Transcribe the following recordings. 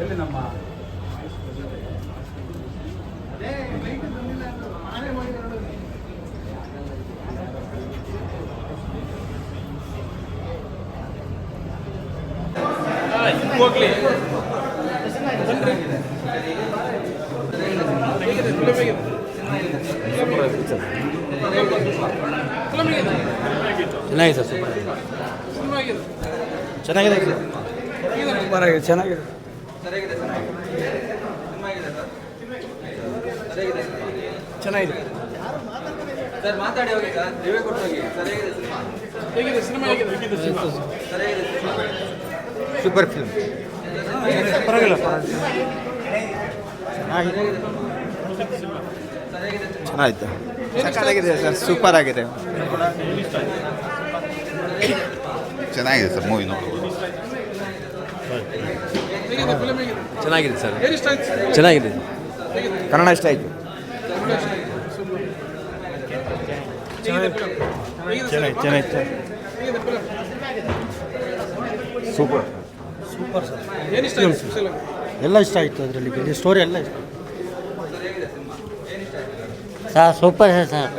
ಎಲ್ಲಿ ನಮ್ಮ ಹೋಗ್ಲಿ. ಚೆನ್ನಾಗಿದೆ ಸರ್. ಚೆನ್ನಾಗಿದೆ ಸೂಪರ್ ಆಗಿದೆ ಚೆನ್ನಾಗಿದೆ ಚೆನ್ನಾಗಿದೆ. ಸರ್ ಮಾತಾಡಿ ಹೋಗಿ ಸರ್. ನೀವೇ ಕೊಟ್ಟು ಹೋಗಿ. ಸರಿಯಾಗಿದೆ ಸಿನಿಮಾ. ಸರಿಯಾಗಿದೆ ಸಿನಿಮಾ. Super film. ಪರವಾಗಿಲ್ಲ. ಚೆನ್ನಾಗಿತ್ತು ಚೆನ್ನಾಗಿದೆ. ಸರ್. ಸೂಪರ್ ಆಗಿದೆ. ಚೆನ್ನಾಗಿದೆ ಸರ್. ಮೂವಿ ನೋಡ್ಬೋದು. ಚೆನ್ನಾಗಿದೆ ಸರ್. ಚೆನ್ನಾಗಿದೆ. ಕನ್ನಡ ಇಷ್ಟ ಆಯಿತು. ಚೆನ್ನಾಗಿ ಚೆನ್ನಾಗಿತ್ತು ಸೂಪರ್ ಎಲ್ಲ ಇಷ್ಟ ಆಯಿತು ಅದರಲ್ಲಿ ಸ್ಟೋರಿ ಎಲ್ಲ ಇಷ್ಟ sir super sir sir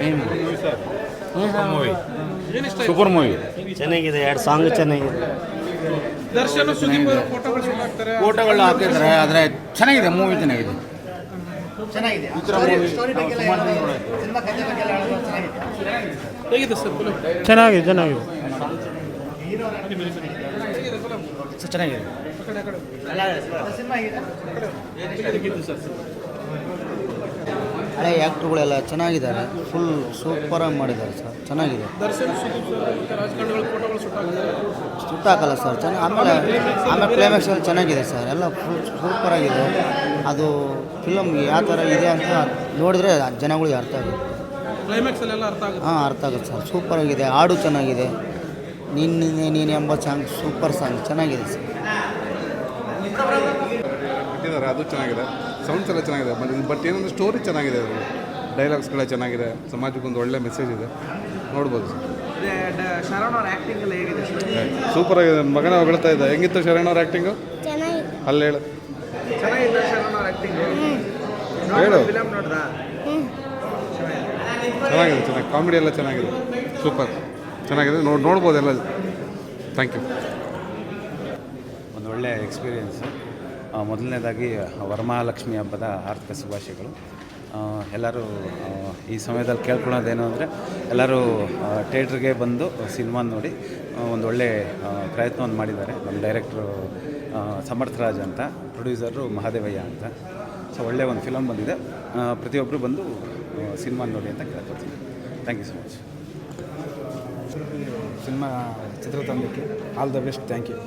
super movie ಚೆನ್ನಾಗಿದೆ ಎರಡು ಸಾಂಗ್ ಚೆನ್ನಾಗಿದೆ. ದರ್ಶನ ಸುದೀಪ್ ಫೋಟೋಗಳು ಶೂಟ್ ಆಗ್ತಾರೆ ಫೋಟೋಗಳು ಹಾಕಿದ್ರೆ ಆದರೆ ಚೆನ್ನಾಗಿದೆ ಮೂವಿ ಚೆನ್ನಾಗಿದೆ. ಫಿಲಮ್ ಚೆನ್ನಾಗಿದೆ. ಚೆನ್ನಾಗಿದೆ ಚೆನ್ನಾಗಿದೆ. ಹಳೆ ಆ್ಯಕ್ಟ್ರುಗಳೆಲ್ಲ ಚೆನ್ನಾಗಿದ್ದಾರೆ. ಫುಲ್ ಸೂಪರಾಗಿ ಮಾಡಿದ್ದಾರೆ ಸರ್. ಚೆನ್ನಾಗಿದೆ. ಸುದೀಪ್ ಸರ್ ಆಮೇಲೆ ಸರ್. ಚೆನ್ನಾಗಿ ಆಮೇಲೆ ಆಮೇಲೆ ಎಲ್ಲ ಚೆನ್ನಾಗಿದೆ ಸರ್. ಎಲ್ಲ ಫುಲ್ ಸೂಪರಾಗಿದೆ ಅದು ಫಿಲಮ್ ಯಾವ ಥರ ಇದೆ ಅಂತ ನೋಡಿದ್ರೆ ಜನಗಳಿಗೆ ಅರ್ಥ ಆಗುತ್ತೆ. ಕ್ಲೈಮ್ಯಾಕ್ಸ್ ಅಲ್ಲೆಲ್ಲ ಅರ್ಥ ಆಗುತ್ತೆ. ಹಾಂ ಅರ್ಥ ಆಗುತ್ತೆ ಸರ್. ಸೂಪರಾಗಿದೆ ಹಾಡು ಚೆನ್ನಾಗಿದೆ. ನಿನ್ನೆ ನೀನು ಎಂಬ ಸಾಂಗ್ ಸೂಪರ್ ಸಾಂಗ್ ಚೆನ್ನಾಗಿದೆ ಸರ್. ಅದು ಚೆನ್ನಾಗಿದೆ. ಸೌಂಡ್ಸ್ ಎಲ್ಲ ಚೆನ್ನಾಗಿದೆ. ಬಟ್ ಬಟ್ ಏನಂದ್ರೆ ಸ್ಟೋರಿ ಚೆನ್ನಾಗಿದೆ ಅದು. ಡೈಲಾಗ್ಸ್ಗಳೆಲ್ಲ ಚೆನ್ನಾಗಿದೆ. ಸಮಾಜಕ್ಕೊಂದು ಒಳ್ಳೆ ಮೆಸೇಜ್ ಇದೆ. ನೋಡ್ಬೋದು ಶರಣ್ ಅವ್ರ ಆ್ಯಕ್ಟಿಂಗ್ ಎಲ್ಲ ಹೇಗಿದೆ ಸೂಪರ್ ಆಗಿದೆ. ನನ್ನ ಮಗನ ಹೊಗಳ್ತಾ ಇದ್ದ ಹೆಂಗಿತ್ತು ಶರಣ್ ಅವ್ರ ಆ್ಯಕ್ಟಿಂಗು ಚೆನ್ನಾಗಿತ್ತು. ಅಲ್ಲಿ ಹೇಳು. ಚೆನ್ನಾಗಿದೆ ಶರಣ ಅವ್ರ ಆ್ಯಕ್ಟಿಂಗ್ ಹೇಳು. ಫಿಲಮ್ ನೋಡ್ರಾ ಚೆನ್ನಾಗಿದೆ ಚೆನ್ನಾಗಿ ಕಾಮಿಡಿ ಎಲ್ಲ ಚೆನ್ನಾಗಿದೆ. ಸೂಪರ್ ಚೆನ್ನಾಗಿದೆ. ನೋಡಿ ನೋಡ್ಬೋದು ಎಲ್ಲ. ಥ್ಯಾಂಕ್ ಯು ಒಂದು ಒಳ್ಳೆಯ ಎಕ್ಸ್ಪೀರಿಯೆನ್ಸು ಮೊದಲನೇದಾಗಿ ವರಮಹಾಲಕ್ಷ್ಮಿ ಹಬ್ಬದ ಆರ್ಥಿಕ ಶುಭಾಶಯಗಳು. ಎಲ್ಲರೂ ಈ ಸಮಯದಲ್ಲಿ ಕೇಳ್ಕೊಳ್ಳೋದೇನು ಅಂದರೆ ಎಲ್ಲರೂ ಥಿಯೇಟ್ರಿಗೆ ಬಂದು ಸಿನಿಮಾ ನೋಡಿ ಒಂದು ಒಳ್ಳೆ ಪ್ರಯತ್ನವನ್ನು ಮಾಡಿದ್ದಾರೆ. ನಮ್ಮ ಡೈರೆಕ್ಟ್ರು ಸಮರ್ಥರಾಜ್ ಅಂತ, ಪ್ರೊಡ್ಯೂಸರು ಮಹಾದೇವಯ್ಯ ಅಂತ. ಸೊ ಒಳ್ಳೆಯ ಒಂದು ಫಿಲಮ್ ಬಂದಿದೆ. ಪ್ರತಿಯೊಬ್ಬರು ಬಂದು ಸಿನಿಮಾ ನೋಡಿ ಅಂತ ಕೇಳ್ಕೊಳ್ತೀನಿ. Thank you so much cinema ಚಿತ್ರತಂಡಕ್ಕೆ all the best. Thank you